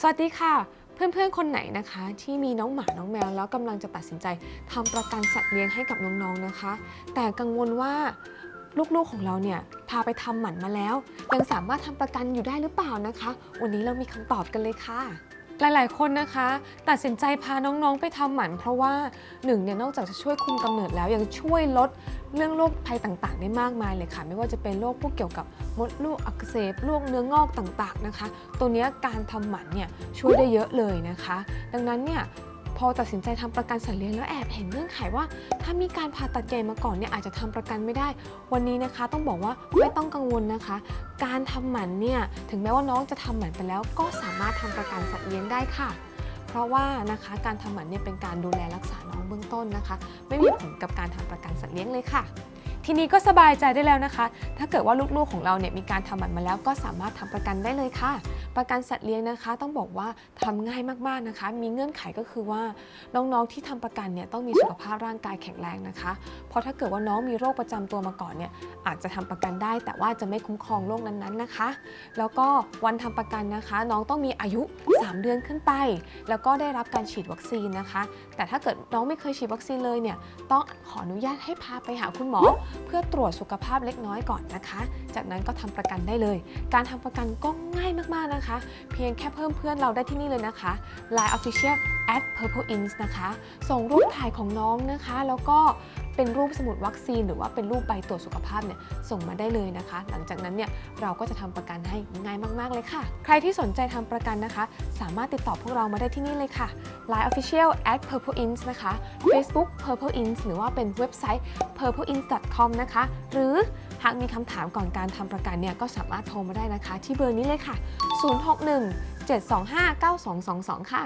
สวัสดีค่ะ เพื่อนๆ คนไหนนะคะ ที่มีน้องหมาน้องแมว แล้วกำลังจะตัดสินใจทำประกันสัตว์เลี้ยงให้กับน้องๆนะคะ แต่กังวลว่าลูกๆของเราเนี่ยพาไปทำหมันมาแล้ว ยังสามารถทำประกันอยู่ได้หรือเปล่านะคะ วันนี้เรามีคำตอบกันเลยค่ะ หลาย ๆ คนนะคะ ตัดสินใจพาน้องๆ ไปทำหมัน เพราะว่าหนึ่งเนี่ยนอกจากจะช่วยคุมกำเนิดแล้ว ยังช่วยลดเรื่องโรคภัยต่างๆ ได้มากมายเลยค่ะ ไม่ว่าจะเป็นโรคพวกเกี่ยวกับมดลูกอักเสบโรคเนื้องอกต่างๆนะคะ ตัวนี้การทำหมันเนี่ยช่วยได้เยอะเลยนะคะ ดังนั้นเนี่ย พอตัดสินใจทำประกันสัตว์เลี้ยงแล้วแอบเห็นเงื่อนไขว่า ถ้ามีการผ่าตัดใหญ่มาก่อนเนี่ยอาจจะทำประกันไม่ได้ วันนี้นะคะต้องบอกว่าไม่ต้องกังวลนะคะ การทำหมันเนี่ยถึงแม้ว่าน้องจะทำหมันไปแล้ว ก็สามารถทำประกันสัตว์เลี้ยงได้ค่ะ เพราะว่านะคะการทำหมันเนี่ยเป็นการดูแลรักษาน้องเบื้องต้นนะคะ ไม่มีผลกับการทำประกันสัตว์เลี้ยงเลยค่ะ ทีนี้ก็สบายใจได้แล้วนะคะ ถ้าเกิดว่าลูกๆของเราเนี่ยมีการทำหมันมาแล้วก็สามารถทำประกันได้เลยค่ะ ประกันสัตว์เลี้ยงนะคะ ต้องบอกว่าทำง่ายมากๆนะคะ มีเงื่อนไขก็คือว่าน้องๆที่ทำประกันเนี่ยต้องมีสุขภาพร่างกายแข็งแรงนะคะ เพราะถ้าเกิดว่าน้องมีโรคประจำตัวมาก่อนเนี่ยอาจจะทำประกันได้ แต่ว่าจะไม่คุ้มครองโรคนั้นๆนะคะ แล้วก็วันทำประกันนะคะ น้องต้องมีอายุ 3 เดือนขึ้นไป แล้วก็ได้รับการฉีดวัคซีนนะคะ แต่ถ้าเกิดน้องไม่เคยฉีดวัคซีนเลยเนี่ยต้องขออนุญาตให้พาไปหาคุณหมอเพื่อตรวจสุขภาพเล็กน้อยก่อนนะคะ จากนั้นก็ทำประกันได้เลย การทำประกันก็ง่ายมากๆนะคะ เพียงแค่เพิ่มเพื่อนเราได้ที่นี่เลยนะคะ Line Official at Purple Ins นะคะ ส่งรูปถ่ายของน้องนะคะ แล้วก็ เป็นรูปสมุดวัคซีน หรือว่าเป็นรูปใบตรวจสุขภาพเนี่ยส่งมาได้เลยนะคะ หลังจากนั้นเนี่ยเราก็จะทำประกันให้ง่ายมาก ๆ เลยค่ะ ใครที่สนใจทำประกันนะคะ สามารถติดต่อพวกเรามาได้ที่นี่เลยค่ะ Line Official at Purple Ins นะคะ Facebook Purple Ins หรือว่าเป็นเว็บไซต์ purpleins.com นะคะ หรือหากมีคำถามก่อนการทำประกันเนี่ยก็สามารถโทรมาได้นะคะ ที่เบอร์นี้เลยค่ะ 061 725 9222 ค่ะ